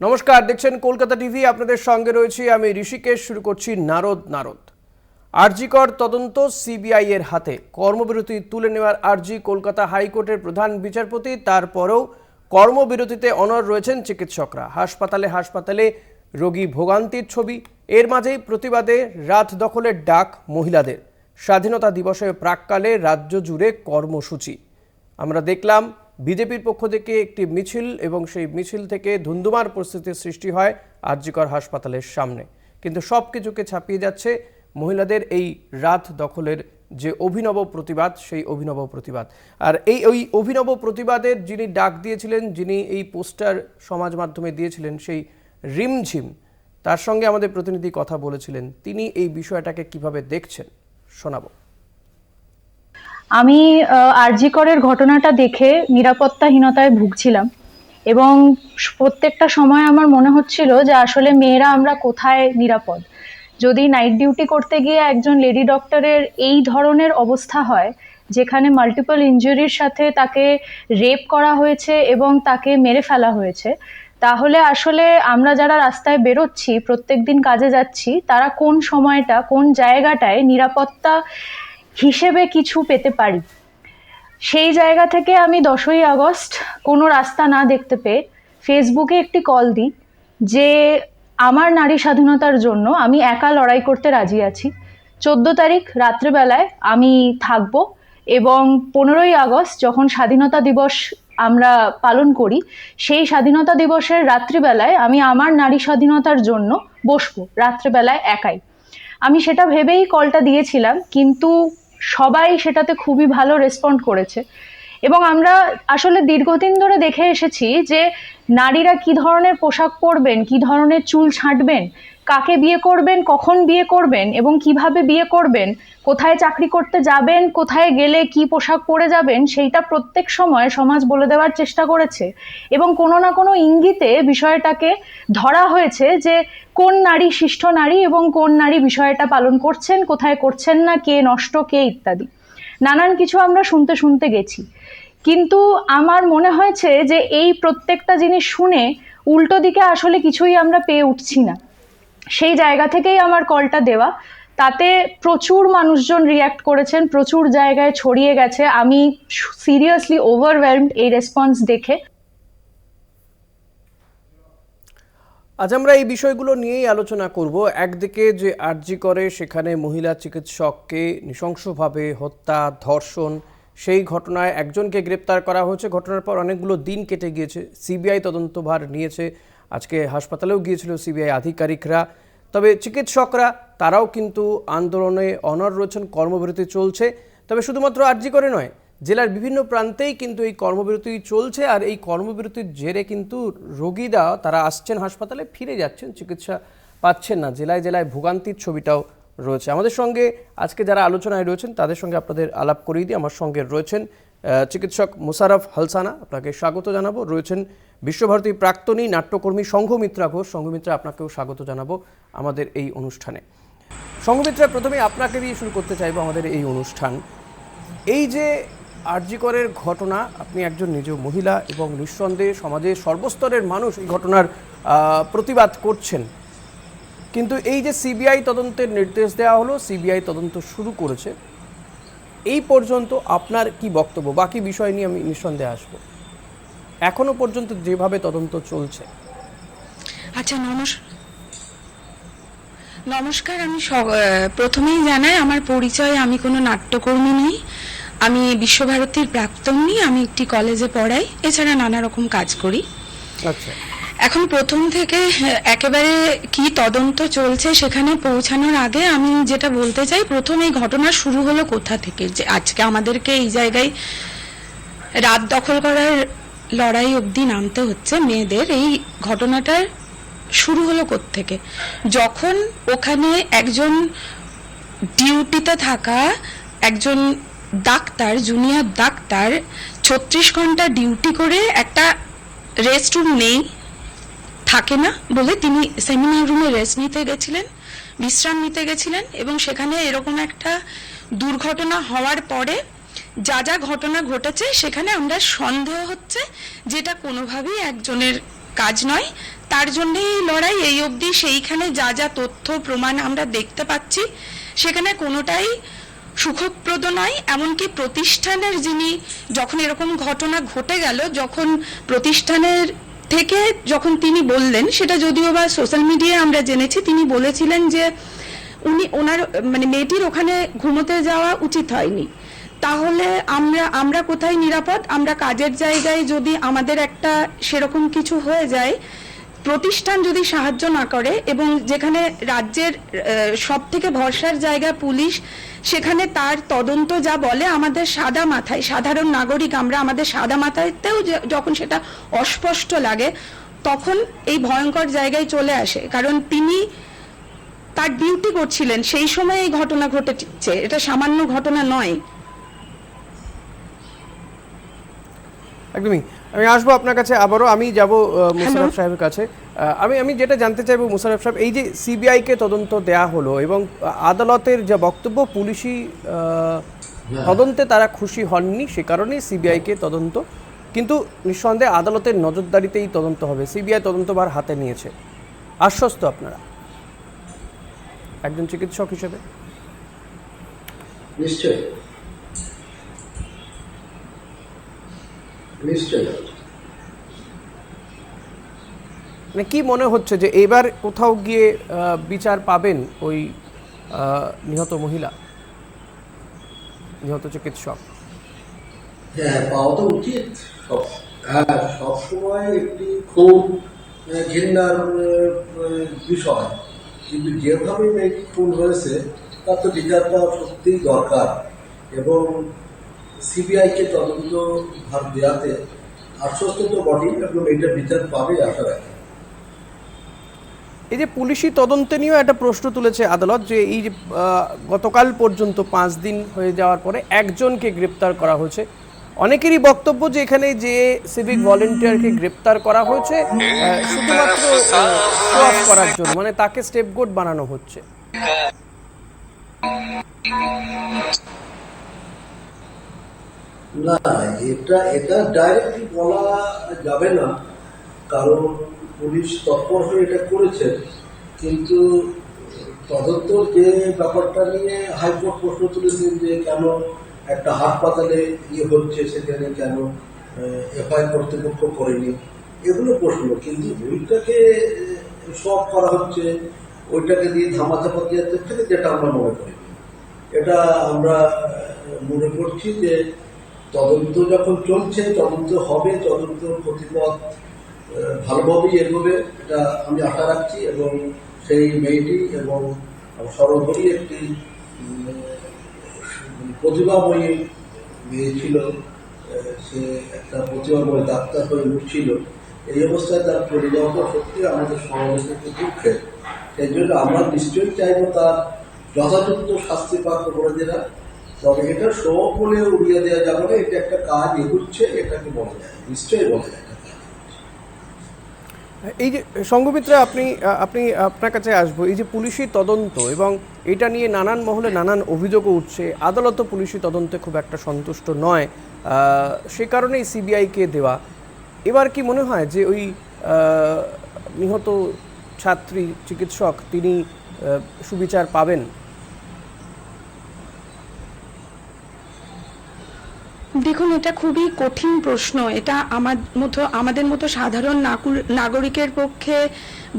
নমস্কার, দেখছেন কলকাতা টিভি, আপনাদের সঙ্গে রয়েছি আমি ঋষিকেশ, শুরু করছি নারদ নারদ। আরজিকর তদন্ত সিবিআই এর হাতে, কর্মবিরতি তুলে নেওয়ার আর্জি কলকাতা হাইকোর্টের প্রধান বিচারপতি, তারপরেও কর্মবিরতিতে অনর রয়েছেন চিকিৎসকরা। হাসপাতালে হাসপাতালে রোগী ভোগান্তির ছবি, এর মাঝেই প্রতিবাদে রাত দখলের ডাক মহিলাদের। স্বাধীনতা দিবসের প্রাককালে রাজ্য জুড়ে কর্মসূচি। আমরা দেখলাম বিজেপির পক্ষ থেকে একটি মিছিল এবং সেই মিছিল থেকে ধুন্ধুমার পরিস্থিতির সৃষ্টি হয় আরজিকর হাসপাতালের সামনে। কিন্তু সব কিছুকে ছাপিয়ে যাচ্ছে মহিলাদের এই রাত দখলের যে অভিনব প্রতিবাদ, সেই অভিনব প্রতিবাদ। আর এই, ওই অভিনব প্রতিবাদের যিনি ডাক দিয়েছিলেন, যিনি এই পোস্টার সমাজ মাধ্যমে দিয়েছিলেন, সেই রিমঝিম, তার সঙ্গে আমাদের প্রতিনিধি কথা বলেছিলেন। তিনি এই বিষয়টাকে কীভাবে দেখছেন? শোনাবো। আমি আরজিকরের ঘটনাটা দেখে নিরাপত্তাহীনতায় ভুগছিলাম এবং প্রত্যেকটা সময় আমার মনে হচ্ছিল যে আসলে মেয়েরা আমরা কোথায় নিরাপদ? যদি নাইট ডিউটি করতে গিয়ে একজন লেডি ডক্টরের এই ধরনের অবস্থা হয়, যেখানে মাল্টিপল ইনজুরির সাথে তাকে রেপ করা হয়েছে এবং তাকে মেরে ফেলা হয়েছে, তাহলে আসলে আমরা যারা রাস্তায় বেরোচ্ছি প্রত্যেক দিন কাজে যাচ্ছি, তারা কোন সময়টা, কোন জায়গাটায় নিরাপত্তা হিসেবে কিছু পেতে পারি। সেই জায়গা থেকে আমি দশই আগস্ট কোনো রাস্তা না দেখতে পেয়ে ফেসবুকে একটি কল দিই যে, আমার নারী স্বাধীনতার জন্য আমি একা লড়াই করতে রাজি আছি। চোদ্দ তারিখ রাত্রেবেলায় আমি থাকব এবং পনেরোই আগস্ট যখন স্বাধীনতা দিবস আমরা পালন করি, সেই স্বাধীনতা দিবসের রাত্রিবেলায় আমি আমার নারী স্বাধীনতার জন্য বসবো, রাত্রেবেলায় একাই। আমি সেটা ভেবেই কলটা দিয়েছিলাম, কিন্তু সবাই সেটাতে খুবই ভালো রেসপন্ড করেছে। এবং আমরা আসলে দীর্ঘদিন ধরে দেখে এসেছি যে, নারীরা কি ধরনের পোশাক পরবেন, কি ধরনের চুল ছাঁটবেন কাকে বিয়ে করবেন, কখন বিয়ে করবেন এবং কীভাবে বিয়ে করবেন, কোথায় চাকরি করতে যাবেন, কোথায় গেলে কি পোশাক পরে যাবেন, সেইটা প্রত্যেক সময় সমাজ বলে দেওয়ার চেষ্টা করেছে। এবং কোনো না কোনো ইঙ্গিতে বিষয়টাকে ধরা হয়েছে যে কোন নারী শিষ্ট নারী এবং কোন নারী বিষয়টা পালন করছেন, কোথায় করছেন না, কে নষ্ট, কে ইত্যাদি। নানান কিছু আমরা শুনতে শুনতে গেছি। কিন্তু আমার মনে হয়েছে যে এই প্রত্যেকটা জিনিস শুনে উল্টো দিকে আসলে কিছুই আমরা পেয়ে উঠছি না। সেই জায়গা থেকেই আমার কলটা দেওয়া। তাতে প্রচুর মানুষজন রিয়্যাক্ট করেছেন, প্রচুর জায়গায় ছড়িয়ে গেছে। আমি সিরিয়াসলি ওভারওয়েলমড এই রেসপন্স দেখে। আজ আমরা এই বিষয়গুলো নিয়েই আলোচনা করব। একদিকে যে আরজি করে, সেখানে মহিলা চিকিৎসককে নৃশংসভাবে হত্যা, ধর্ষণ, সেই ঘটনায় একজনকে গ্রেপ্তার করা হয়েছে। ঘটনার পর অনেকগুলো দিন কেটে গিয়েছে। সিবিআই তদন্তভার নিয়েছে। আজকে হাসপাতালেও গিয়েছিল সিবিআই আধিকারিকরা। তবে চিকিৎসকরা, তারাও কিন্তু আন্দোলনে অনর রয়েছেন, কর্মবিরতি চলছে। তবে শুধুমাত্র আরজি করে নয়, জেলার বিভিন্ন প্রান্তেই কিন্তু এই কর্মবিরতি চলছে আর এই কর্মবিরতির জেরে কিন্তু রোগীরা, তারা আসছেন হাসপাতালে, ফিরে যাচ্ছেন, চিকিৎসা পাচ্ছেন না। জেলায় জেলায় ভোগান্তির ছবিটাও রয়েছে। আমাদের সঙ্গে আজকে যারা আলোচনায় রয়েছেন, তাদের সঙ্গে আপনাদের আলাপ করিয়ে দিই। আমার সঙ্গে রয়েছেন চিকিৎসক মোশারফ হালসানা, আপনাকে স্বাগত জানাব। রয়েছেন বিশ্বভারতী প্রাক্তনী নাট্যকর্মী সংঘমিত্রা ঘোষ। সংঘমিত্রা, আপনাকেও স্বাগত জানাব আমাদের এই অনুষ্ঠানে। সংঘমিত্রা, প্রথমে আপনাকে দিয়ে শুরু করতে চাইব আমাদের এই অনুষ্ঠান। এই যে আরজিকরের ঘটনা, আপনি একজন নিজ মহিলা এবং নিঃসন্দেহে সমাজের সর্বস্তরের মানুষ এই ঘটনার প্রতিবাদ করছেন। কিন্তু এই যে সিবিআই তদন্তের নির্দেশ দেওয়া হলো, সিবিআই তদন্ত শুরু করেছে। এই পর্যন্ত আপনার কি বক্তব্য? বাকি বিষয় নিয়ে আমি নিঃসন্দেহে আসব। এখনও পর্যন্ত যেভাবে তদন্ত চলছে। আচ্ছা নমস নমস্কার। আমি প্রথমেই জানাই আমার পরিচয় আমি কোনো নাট্যকর্মী নই। আমি বিশ্বভারতীর প্রাক্তনী আমি একটি কলেজে পড়াই। এছাড়া নানা রকম কাজ করি। আচ্ছা। এখন প্রথম থেকে আহ, একেবারে কি তদন্ত চলছে সেখানে পৌঁছানোর আগে আমি যেটা বলতে চাই প্রথম এই ঘটনা শুরু হলো কোথা থেকে? যে আজকে আমাদেরকে এই জায়গায় রাত দখল করার লড়াই অবধি নামতে হচ্ছে মেয়েদের। এই ঘটনাটার শুরু হলো থেকে যখন ওখানে একজন ডিউটিতে থাকা একজন ডাক্তার জুনিয়র ডাক্তার ছত্রিশ ঘণ্টা ডিউটি করে একটা রেস্ট রুম নেই থাকে না বলে তিনি সেমিনার রুমে রেস্ট নিতে গেছিলেন, বিশ্রাম নিতে গেছিলেন এবং সেখানে এরকম একটা দুর্ঘটনা হওয়ার পরে যা যা ঘটনা ঘটেছে সেখানে আমরা সন্দেহ হচ্ছে যেটা কোনোভাবেই একজনের কাজ নয়। তার জন্যই এই লড়াই এই অবধি সেইখানে যা যা তথ্য, প্রমাণ আমরা দেখতে পাচ্ছি, সেখানে কোনোটাই সুখপ্রদ নয়। এমনকি প্রতিষ্ঠানের যিনি যখন এরকম ঘটনা ঘটে গেল, যখন প্রতিষ্ঠানের থেকে যখন তিনি বললেন, সেটা যদিও বা সোশ্যাল মিডিয়ায় আমরা জেনেছি, তিনি বলেছিলেন যে উনি ওনার মানে মেয়েটির ওখানে ঘুমোতে যাওয়া উচিত হয়নি। তাহলে আমরা আমরা কোথায় নিরাপদ? আমরা কাজের জায়গায় যদি আমাদের একটা সেরকম কিছু হয়ে যায়, প্রতিষ্ঠান যদি সাহায্য না করে এবং যেখানে রাজ্যের সব থেকে ভরসার জায়গা পুলিশ সেখানে তার তদন্ত যা বলে আমাদের সাদা মাথায় সাধারণ নাগরিক আমরা আমাদের সাদা মাথায়তেও যখন সেটা অস্পষ্ট লাগে তখন এই ভয়ঙ্কর জায়গায় চলে আসে। কারণ তিনি তার ডিউটি করছিলেন সেই সময় এই ঘটনা ঘটেছে। এটা সামান্য ঘটনা নয়। একদমই। আমি আসব আপনার কাছে আবারও। আমি যাব মুশারফ সাহেবের কাছে। আমি আমি যেটা জানতে চাইব মুশারফ সাহেব, এই যে সিবিআইকে তদন্ত দেয়া হলো এবং আদালতের যে বক্তব্য, পুলিশি তদন্তে তারা খুশি হননি, সে কারণেই সিবিআইকে তদন্ত। কিন্তু নিঃসন্দেহে আদালতের নজরদারিতেই তদন্ত হবে, সিবিআই তদন্তভার হাতে নিয়েছে। আশ্বস্ত আপনারা? একজন চিকিৎসক হিসেবে। নিশ্চয় নিশ্চয় মানে কি মনে হচ্ছে যে এবার কোথাও গিয়ে বিচার পাবেন ওই নিহত মহিলা? নিহত চিকিৎসক? হ্যাঁ পাওয়া তো উচিত। হ্যাঁ একটি খুব ঘৃণার বিষয়। কিন্তু যেভাবে মেয়েটি খুন হয়েছে, তার তো বিচারটা সত্যিই দরকার। এবং সিবিআইকে তদন্ত ভার দেওয়াতে আশ্বস্ত তো বটেই, এবং এটা বিচার পাবে, আশা রাখি। এই যে পুলিশি তদন্তে নিয়েও একটা প্রশ্ন তুলেছে আদালত যে এই যে গতকাল পর্যন্ত পাঁচ দিন হয়ে যাওয়ার পরে একজনকে গ্রেপ্তার করা হয়েছে। অনেকেরই বক্তব্য যে এখানে যে সিভিক ভলেন্টিয়ারকে গ্রেপ্তার করা হয়েছে শুধুমাত্র করার জন্য মানে তাকে স্টেপ গোড বানানো হচ্ছে। না, এটা এটা ডাইরেক্টলি বলা যাবে না, কারণ পুলিশ তৎপর হয়ে এটা করেছে কিন্তু তদন্তর যে ব্যাপারটা নিয়ে হাইকোর্ট প্রশ্ন তুলেছেন যে কেন একটা হাসপাতালে ইয়ে হচ্ছে সেখানে কেন এফআইআর কর্তৃপক্ষ করেনি? এগুলো প্রশ্ন কিন্তু ওইটাকে সব করা হচ্ছে ওইটাকে দিয়ে ধামাচাপা দিয়ে যাচ্ছে যেটা আমরা মনে করি। এটা আমরা মনে করছি যে তদন্ত যখন চলছে তদন্ত হবে তদন্ত প্রতিপদ আহ, ভালোভাবেই এগোবে এটা আমি আশা রাখছি এবং সেই মেয়েটি এবং সর্বোপরি একটি প্রতিভাময়ী মেয়ে ছিল সে একটা প্রতিভাময় ডাক্তার হয়ে উঠছিল। এই অবস্থায় তার চলে সত্যি আমাদের সমাবেশের একটি দুঃখের। সেই জন্য আমরা নিশ্চয়ই চাইব তার যথাযথ শাস্তি প্রাপ্ত করে দেওয়া তবে এটা সব বলে উড়িয়ে দেওয়া যাবে না, এটা একটা কাজ এগুচ্ছে, এটাকে বলা যায় নিশ্চয়ই বলা যায়। এই যে সঙ্গমিত্রা আপনি আপনি আপনার কাছে আসব। এই যে পুলিশি তদন্ত এবং এটা নিয়ে নানান মহলে নানান অভিযোগও উঠছে আদালতও পুলিশি তদন্তে খুব একটা সন্তুষ্ট নয়। সে কারণেই সিবিআইকে দেওয়া। এবার কি মনে হয় যে ওই নিহত ছাত্রী, চিকিৎসক, তিনি সুবিচার পাবেন? দেখুন, এটা খুবই কঠিন প্রশ্ন। এটা আমার মতো, আমাদের মতো সাধারণ নাগরিকের পক্ষে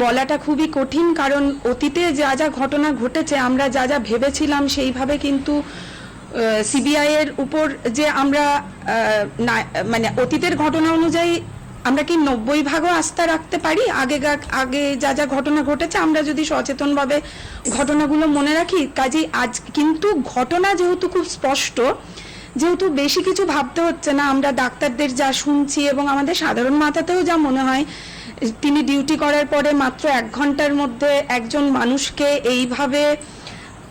বলাটা খুবই কঠিন, কারণ অতীতে যা যা ঘটনা ঘটেছে, আমরা যা যা ভেবেছিলাম, সেইভাবে কিন্তু সিবিআই এর উপর যে আমরা মানে অতীতের ঘটনা অনুযায়ী আমরা কি নব্বই ভাগও আস্থা রাখতে পারি? আগে আগে যা যা ঘটনা ঘটেছে, আমরা যদি সচেতনভাবে ঘটনাগুলো মনে রাখি, কাজেই আজ, কিন্তু ঘটনা যেহেতু খুব স্পষ্ট যেহেতু বেশি কিছু ভাবতে হচ্ছে না, আমরা ডাক্তারদের যা শুনছি এবং আমাদের সাধারণ মাথাতেও যা মনে হয়, তিনি ডিউটি করার পরে মাত্র এক ঘণ্টার মধ্যে একজন মানুষকে এইভাবে,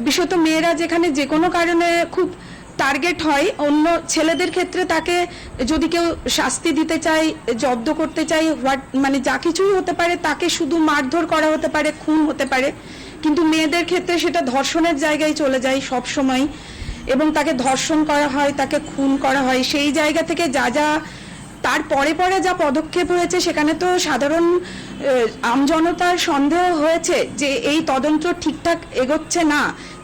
বিশেষত মেয়েরা যেখানে যে কোনো কারণে খুব টার্গেট হয়, অন্য ছেলেদের ক্ষেত্রে তাকে যদি কেউ শাস্তি দিতে চায়, জব্দ করতে চাই হোয়াট মানে যা কিছুই হতে পারে, তাকে শুধু মারধর করা হতে পারে, খুন হতে পারে। কিন্তু মেয়েদের ক্ষেত্রে সেটা ধর্ষণের জায়গায় চলে যায় সব সময় এবং তাকে ধর্ষণ করা হয়, তাকে খুন করা হয়। সেই জায়গা থেকে যা যা তার পরে পরে যা পদক্ষেপ হয়েছে, সেখানে তো সাধারণ আমজনতার সন্দেহ হয়েছে যে এই তদন্ত ঠিকঠাক এগোচ্ছে না।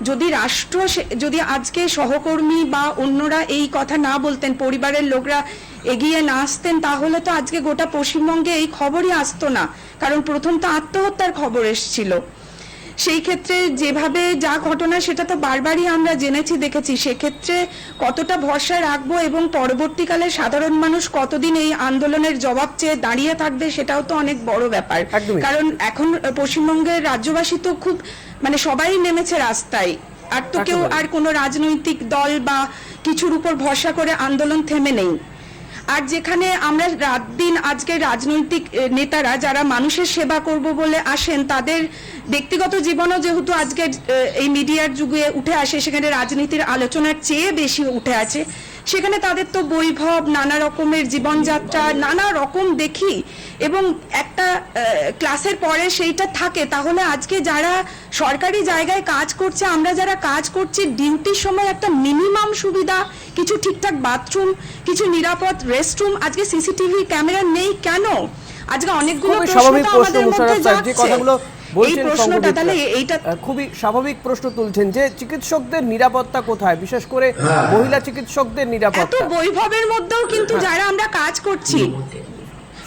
যদি রাষ্ট্র যদি আজকে সহকর্মী বা অন্যরা এই কথা না বলতেন, পরিবারের লোকরা এগিয়ে না আসতেন, তাহলে তো আজকে গোটা পশ্চিমবঙ্গে এই খবরই আসতো না। কারণ প্রথম তো আত্মহত্যার খবর এসেছিল। সেই ক্ষেত্রে যেভাবে যা ঘটনা সেটা তো বারবারই আমরা জেনেছি দেখেছি। সেক্ষেত্রে কতটা ভরসা রাখব এবং পরবর্তীকালে সাধারণ মানুষ কতদিন এই আন্দোলনের জবাব চেয়ে দাঁড়িয়ে থাকবে সেটাও তো অনেক বড় ব্যাপার। কারণ এখন পশ্চিমবঙ্গের রাজ্যবাসী তো খুব মানে সবাই নেমেছে রাস্তায়। আর তো কেউ আর কোনো রাজনৈতিক দল বা কিছুর উপর ভরসা করে আন্দোলন থেমে নেই। আর যেখানে আমরা রাত দিন আজকে রাজনৈতিক নেতারা যারা মানুষের সেবা করব বলে আসেন, তাদের ব্যক্তিগত জীবনও যেহেতু আজকে এই মিডিয়ার যুগে উঠে আসে, সেখানে রাজনীতির আলোচনার চেয়ে বেশি উঠে আছে। সেখানে তাদের তো বৈভব নানা রকমের জীবনযাত্রা নানা রকম দেখি এবং একটা ক্লাসের পরে সেইটা থাকে। তাহলে আজকে যারা সরকারি জায়গায় কাজ করছে আমরা যারা কাজ করছি ডিউটির সময় একটা মিনিমাম সুবিধা কিছু ঠিকঠাক বাথরুম কিছু নিরাপদ রেস্টরুম আজকে সিসিটিভি ক্যামেরা নেই কেন? আজকে অনেকগুলো প্রশ্ন আমাদের মধ্যে মুশারফ বলছেন প্রশ্নটা তাহলে এইটা খুবই স্বাভাবিক প্রশ্ন তুলছেন যে চিকিৎসকদের নিরাপত্তা কোথায়? বিশেষ করে হ্যাঁ। মহিলা চিকিৎসকদের এত নিরাপত্তা বৈভবের মধ্যেও কিন্তু যারা আমরা কাজ করছি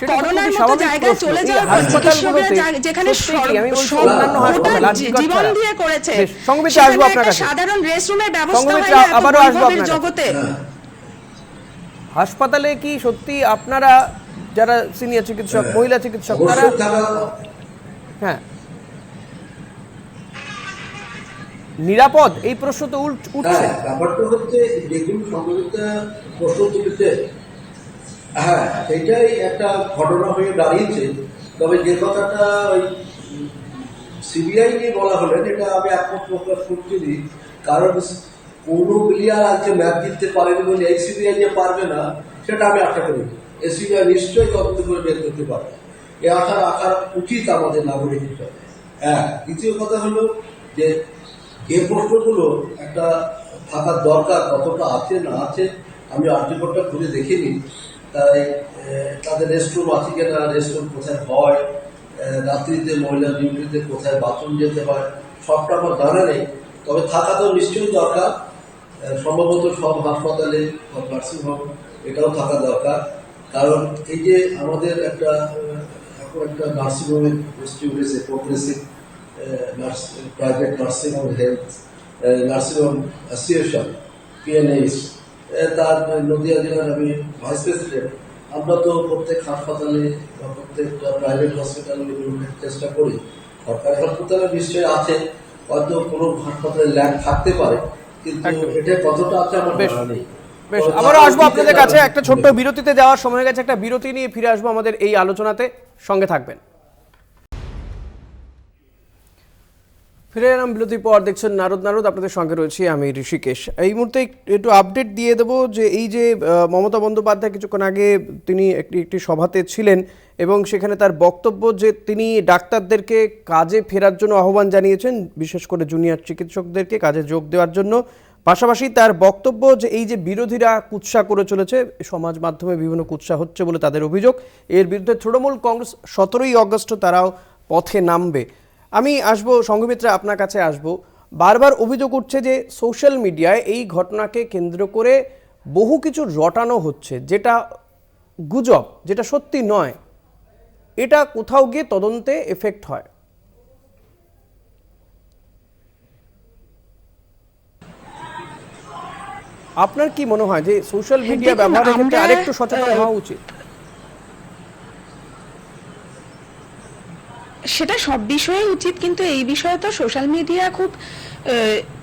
করোনার মতো জায়গায় চলে যাওয়ার পর চিকিৎসকরা যেখানে সত্যিই কি, আমি বলছি সব- অন্যান্য গোটা হাসপাতাল, জী- আর্জিকর জীবন দিয়ে করেছে। বেশ, সংগীতা আসব সেখানে আপনার একটা কাছে। সাধারণ রেস্টরুমের ব্যবস্থা হয় এত। জগতে। হাসপাতালে কি সত্যি আপনারা যারা সিনিয়র চিকিৎসক মহিলা চিকিৎসক তারা হ্যাঁ। নিরাপদ? এই প্রশ্ন তো উঠছে হ্যাঁ ব্যাপারটা হচ্ছে যেগুলো সংগঠিতা প্রশ্ন তুলেছে হ্যাঁ সেটাই একটা ঘটনা হয়ে দাঁড়িয়েছে। তবে যে কথাটা ওই সিবিআই নিয়ে বলা হলেন এটা আমি একমত প্রকাশ করছি কারণ কোনো প্লেয়ার আজকে ম্যাচ জিততে পারেনি বলে এই সিবিআই যে পারবে না সেটা আমি আশা করি এই সিবিআই নিশ্চয়ই তদন্ত করে বের করতে পারবে। এ আশা রাখার উচিত আমাদের নাগরিক হিসাবে হ্যাঁ দ্বিতীয় কথা হলো যে যে প্রশ্নগুলো একটা থাকার দরকার, কতটা আছে, না আছে, আমি আর্যকরটা খুলে দেখিনি। তাই তাদের রেস্টরুম আছে কিনা রেস্টরুম কোথায় হয় রাত্রিতে মহিলা ডিউটিতে কোথায় বাথরুম যেতে হয় সবটা আমার জানা নেই। তবে থাকা তো নিশ্চয়ই দরকার সম্ভবত সব হাসপাতালে, সব নার্সিংহোম এটাও থাকা দরকার। কারণ এই যে আমাদের একটা এখন একটা নার্সিংহোমের গোষ্ঠী উঠেছে progressive private nursing home health nursing home association PNH তার নদিয়া জেলার আমি ভাইস প্রেসিডেন্ট আমরা তো প্রত্যেক হাসপাতালে বা প্রত্যেকটা প্রাইভেট হসপিটালে চেষ্টা করি। সরকারি হাসপাতালে নিশ্চয়ই আছে। হয়তো কোনো হাসপাতালে ল্যাব থাকতে পারে কিন্তু এটা কতটা আছে আমার। জানা নেই। বেশ আবারও আসব আপনাদের কাছে। একটা ছোট্ট বিরতিতে যাওয়ার সময় গেছে একটা বিরতি নিয়ে ফিরে আসব আমাদের এই আলোচনাতে। সঙ্গে থাকবেন। ফিরে এলাম বিরতির পর। দেখছেন নারদ নারদ, আপনাদের সঙ্গে রয়েছি আমি ঋষিকেশ। এই মুহূর্তে একটু আপডেট দিয়ে দেবো যে এই যে মমতা বন্দ্যোপাধ্যায় কিছুক্ষণ আগে তিনি একটি একটি সভাতে ছিলেন এবং সেখানে তার বক্তব্য যে তিনি ডাক্তারদেরকে কাজে ফেরার জন্য আহ্বান জানিয়েছেন, বিশেষ করে জুনিয়র চিকিৎসকদেরকে কাজে যোগ দেওয়ার জন্য। পাশাপাশি তার বক্তব্য যে এই যে বিরোধীরা কুৎসা করে চলেছে, সমাজ মাধ্যমে বিভিন্ন কুৎসা হচ্ছে বলে তাদের অভিযোগ, এর বিরুদ্ধে তৃণমূল কংগ্রেস সতেরোই অগস্ট তারাও পথে নামবে। আমি আসব সংঘমিত্রা আপনার কাছে আসব। বারবার অভিযোগ উঠছে যে সোশ্যাল মিডিয়ায় এই ঘটনাকে কেন্দ্র করে বহু কিছু রটানো হচ্ছে যেটা গুজব যেটা সত্যি নয়। এটা কোথাও গিয়ে তদন্তে এফেক্ট হয়। আপনার কি মনে হয় যে সোশ্যাল মিডিয়া ব্যবহারের ক্ষেত্রে আরেকটু সচেতন হওয়া উচিত? সেটা সব বিষয়ে উচিত, কিন্তু এই বিষয়ে তো সোশ্যাল মিডিয়া খুব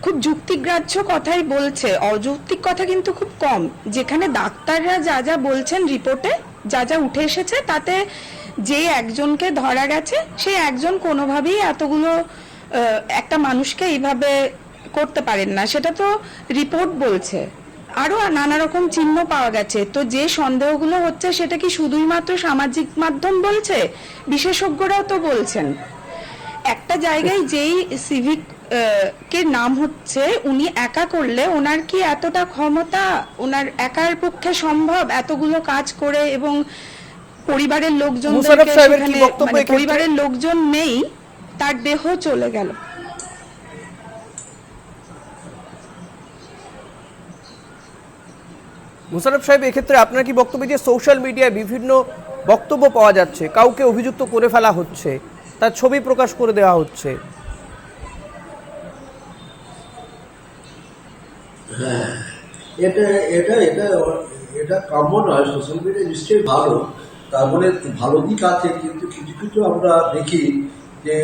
খুব যুক্তিগ্রাহ্য কথাই বলছে। অযৌক্তিক কথা কিন্তু খুব কম। যেখানে ডাক্তাররা যা যা বলছেন রিপোর্টে যা যা উঠে এসেছে, তাতে যে একজনকে ধরা গেছে, সে একজন কোনোভাবেই এতগুলো একটা মানুষকে এইভাবে করতে পারেন না। সেটা তো রিপোর্ট বলছে। আরও নানা রকম চিহ্ন পাওয়া গেছে। তো যে সন্দেহগুলো হচ্ছে সেটা কি শুধুই মাত্র সামাজিক মাধ্যম বলছে? বিশেষজ্ঞরাও তো বলছেন। একটা জায়গায় যেই সিভিক কে নাম হচ্ছে উনি একা করলে ওনার কি এতটা ক্ষমতা ওনার একার পক্ষে সম্ভব এতগুলো কাজ করে এবং পরিবারের লোকজন এক্ষেত্রে? পরিবারের লোকজন নেই তার দেহ চলে গেল। মুশারফ সাহেব, এক্ষেত্রে আপনার কি বক্তব্য যে সোশ্যাল মিডিয়ায় বিভিন্ন বক্তব্য পাওয়া যাচ্ছে, কাউকে অভিযুক্ত করে ফেলা হচ্ছে, তার ছবি প্রকাশ করে দেওয়া হচ্ছে? এটা এটা এটা এটা কাম্য নয় সোশ্যাল মিডিয়া নিশ্চয়ই ভালো। তারপরে ভালো দিক আছে, কিন্তু কিছু কিছু আমরা দেখি যে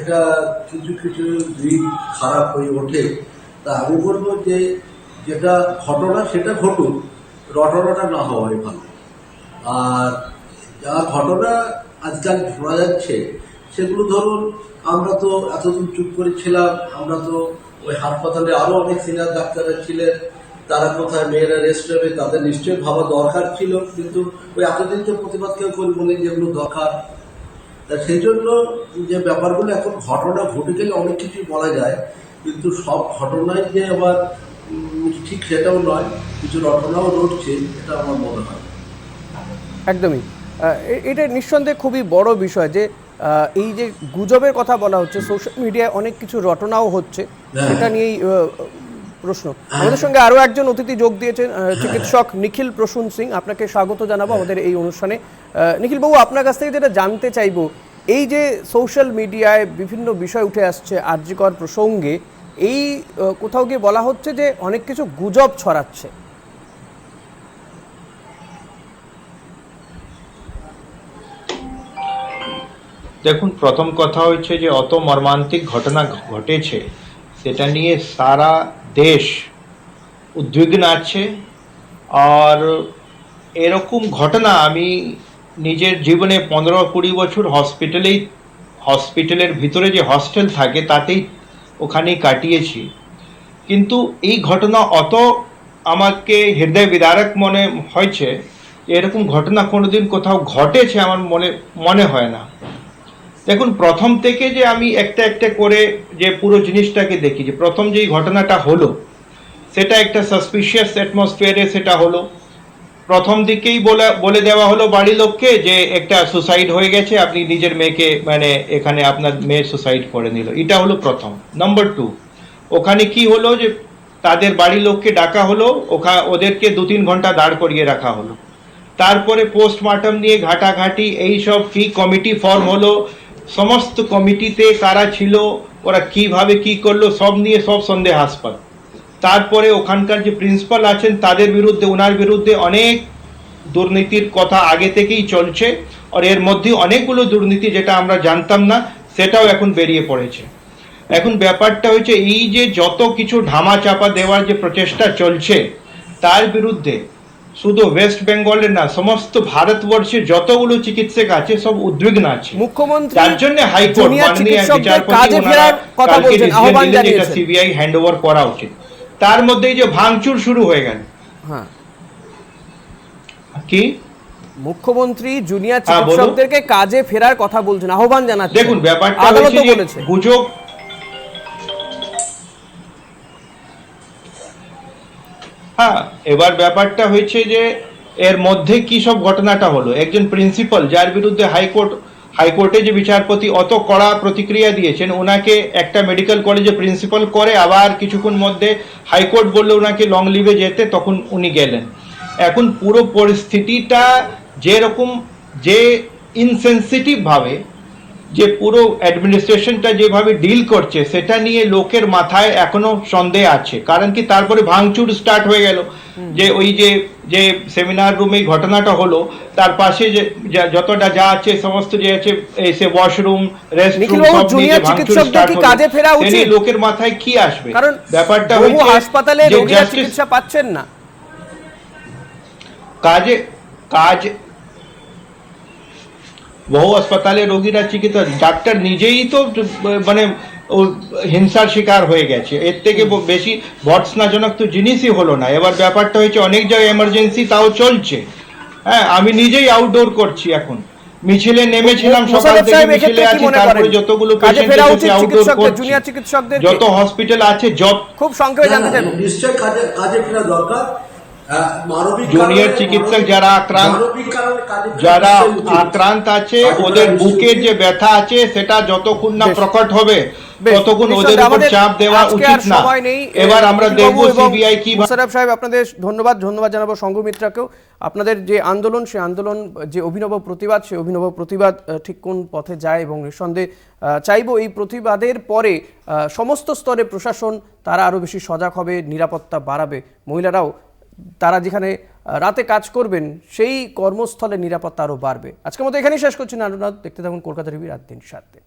এটা কিছু কিছু দিক খারাপ হয়ে ওঠে। তা আমি বলব যে যেটা ঘটনা, সেটা ঘটুক। রটনাটা না হওয়াই ভালো। আর যা ঘটনা আজকাল শোনা যাচ্ছে, সেগুলো ধরুন, আমরা তো এতদিন চুপ করেছিলাম আমরা তো ওই হাসপাতালে আরও অনেক সিনিয়র ডাক্তাররা ছিলেন, তারা কোথায়, মেয়েরা রেস্ট নেবে, তাদের নিশ্চয়ই ভাবা দরকার ছিল, কিন্তু ওই এতদিন তো প্রতিবাদ কেউ করি বলে যেগুলো দরকার। তা সেই জন্য যে ব্যাপারগুলো এখন ঘটনা ঘটে গেলে অনেক কিছুই বলা যায়, কিন্তু সব ঘটনায় যে আবার ঠিক সেটাও নয় কিছু রটনাও রটছে এটা আমার মনে হয়। একদমই। এটা নিঃসন্দেহে খুবই বড় বিষয় যে এই যে গুজবের কথা বলা হচ্ছে সোশ্যাল মিডিয়ায় অনেক কিছু রটনাও হচ্ছে হ্যাঁ। সেটা নিয়েই প্রশ্ন। আমাদের সঙ্গে আরও একজন অতিথি যোগ দিয়েছেন চিকিৎসক নিখিল প্রসূন সিং। আপনাকে স্বাগত জানাব আমাদের এই অনুষ্ঠানে। নিখিল বাবু আপনার কাছ থেকে যেটা জানতে চাইব এই যে সোশ্যাল মিডিয়ায় বিভিন্ন বিষয় উঠে আসছে আর্যিকর প্রসঙ্গে এই কোথাও গিয়ে বলা হচ্ছে যে অনেক কিছু গুজব ছড়াচ্ছে। দেখুন, প্রথম কথা হচ্ছে যে অত মর্মান্তিক ঘটনা ঘটেছে, সেটা নিয়ে সারা দেশ উদ্বিগ্ন আছে। আর এরকম ঘটনা আমি নিজের জীবনে পনেরো কুড়ি বছর হসপিটালেই, হসপিটালের ভিতরে যে হস্টেল থাকে, তাতেই ওখানেই কাটিয়েছি। কিন্তু এই ঘটনা অত আমাকে হৃদয় বিদারক মনে হয়েছে এরকম ঘটনা কোনোদিন কোথাও ঘটেছে আমার মনে মনে হয় না। দেখুন, প্রথম থেকে যে আমি একটা একটা করে যে পুরো জিনিসটাকে দেখি যে প্রথম যেই ঘটনাটা হলো, সেটা একটা সাসপিশিয়াস অ্যাটমসফিয়ারে সেটা হলো প্রথম দিকেই বলে দেওয়া হলো বাড়ির লোককে যে একটা সুসাইড হয়ে গেছে, আপনি নিজের মেয়েকে মানে এখানে আপনার মেয়ে সুসাইড করে নিল। এটা হলো প্রথম। নম্বর টু ওখানে কি হলো যে তাদের বাড়ির লোককে ডাকা হলো, ওখা, ওদেরকে দু তিন ঘণ্টা দাঁড় করিয়ে রাখা হলো। তারপরে পোস্টমর্টম নিয়ে ঘাটাঘাটি, এই সব কি কমিটি ফর্ম হলো, সমস্ত কমিটিতে কারা ছিল, ওরা কীভাবে কি করল, সব নিয়ে সব সন্দেহাস্পদ। তারপরে ওখানকার যে প্রিন্সিপাল আছেন তাদের বিরুদ্ধে ওনার বিরুদ্ধে অনেক দুর্নীতির কথা আগে থেকেই চলছে আর এর মধ্যে অনেকগুলো দুর্নীতি যেটা আমরা জানতাম না সেটাও এখন বেরিয়ে পড়েছে। এখন ব্যাপারটা হচ্ছে এই যে যত কিছু ধামা চাপা দেওয়ার যে প্রচেষ্টা চলছে তার বিরুদ্ধে শুধু ওয়েস্ট বেঙ্গলের না সমস্ত ভারতবর্ষে যতগুলো চিকিৎসক আছে সব উদ্বিগ্ন আছে। মুখ্যমন্ত্রী তার জন্য হাইকোর্ট মাননীয় বিচারপতি ওনারা কথা কালকে। সিবিআই হ্যান্ড ওভার করা উচিত। তার মধ্যেই যে ভাঙচুর শুরু হয়ে গেল। হ্যাঁ। কি? মুখ্যমন্ত্রী জুনিয়র হ্যাঁ, চিকিৎসকদেরকে কাজে ফেরার কথা বলছেন আহ্বান জানাচ্ছেন। দেখুন ব্যাপারটা আদালতও হচ্ছে যে বলেছে। গুজব হ্যাঁ এবার ব্যাপারটা হয়েছে যে এর মধ্যে কি সব ঘটনাটা হলো? একজন প্রিন্সিপাল যার বিরুদ্ধে হাইকোর্ট হাইকোর্টে যে বিচারপতি অত কড়া প্রতিক্রিয়া দিয়েছেন ওনাকে একটা মেডিকেল কলেজে প্রিন্সিপাল করে আবার কিছুক্ষণ মধ্যে হাইকোর্ট বলল ওনাকে লং লিভে যেতে, তখন উনি গেলেন। এখন পুরো পরিস্থিতিটা যেরকম, যে ইনসেন্সিটিভ ভাবে যে পুরো অ্যাডমিনিস্ট্রেশনটা যেভাবে ডিল করছে সেটা নিয়ে লোকের মাথায় এখনও সন্দেহ আছে। কারণ কি তারপরে ভাঙচুর স্টার্ট হয়ে গেল। যে ওই যে যে সেমিনার রুমে ঘটনাটা হলো তার পাশে যে যতটা যা আছে সমস্ত যে আছে এসে ওয়াশরুম রেস্টরুম সব নিয়ে ভাঙচুর স্টার্ট কি হলো কাজে ফেরা সে উচিত? লোকের মাথায় কি আসবে? কারণ ব্যাপারটা হচ্ছে হাসপাতালে রোগীরা চিকিৎসা পাচ্ছেন না। কাজে কাজ বহু হাসপাতালে রোগীরা চিকিৎসা ডাক্তার নিজেই তো মানে ও হিংসার শিকার হয়ে গেছে। এর থেকে বেশি ভর্ৎসনাজনক তো জিনিসই হলো না। এবার ব্যাপারটা হয়েছে অনেক জায়গায় এমার্জেন্সি তাও চলছে। হ্যাঁ আমি নিজেই আউটডোর করছি এখন। মিছিলে নেমেছিলাম সকাল থেকে মিছিলে আছি তারপরে যতগুলো পেশেন্ট এসেছে আউটডোর করছি। জুনিয়র? যত হসপিটাল আছে যত খুব সংক্ষেপে জানতে না, চাইব। না, নিশ্চয় কাজে কাজে ফেরা দরকার। জুনিয়র চিকিৎসক যারা আক্রান্ত যারা আক্রান্ত আছে ওদের বুকের যে ব্যথা আছে সেটা যতক্ষণ না প্রকট হবে ততক্ষণ ওদের উপর চাপ দেওয়া উচিত না। সময় নেই। এবার আমরা দেখব সিবিআই কি মোশাররফ সাহেব আপনাদের ধন্যবাদ। ধন্যবাদ জানাব সংঘমিত্রাকেও আপনাদের যে আন্দোলন সেই আন্দোলন যে অভিনব প্রতিবাদ সেই অভিনব প্রতিবাদ ঠিক কোন পথে যায় এবং নিঃসন্দেহে আহ, চাইব এই প্রতিবাদের পরে আহ, সমস্ত স্তরে প্রশাসন তারা আরও বেশি সজাগ হবে নিরাপত্তা বাড়াবে। মহিলারাও তারা যেখানে রাতে কাজ করবেন, সেই কর্মস্থলে নিরাপত্তা আরও বাড়বে। আজকের মতো এখানেই শেষ করছি নারুনাথ দেখতে থাকুন কলকাতা টিভি রাত দিন সাত দিন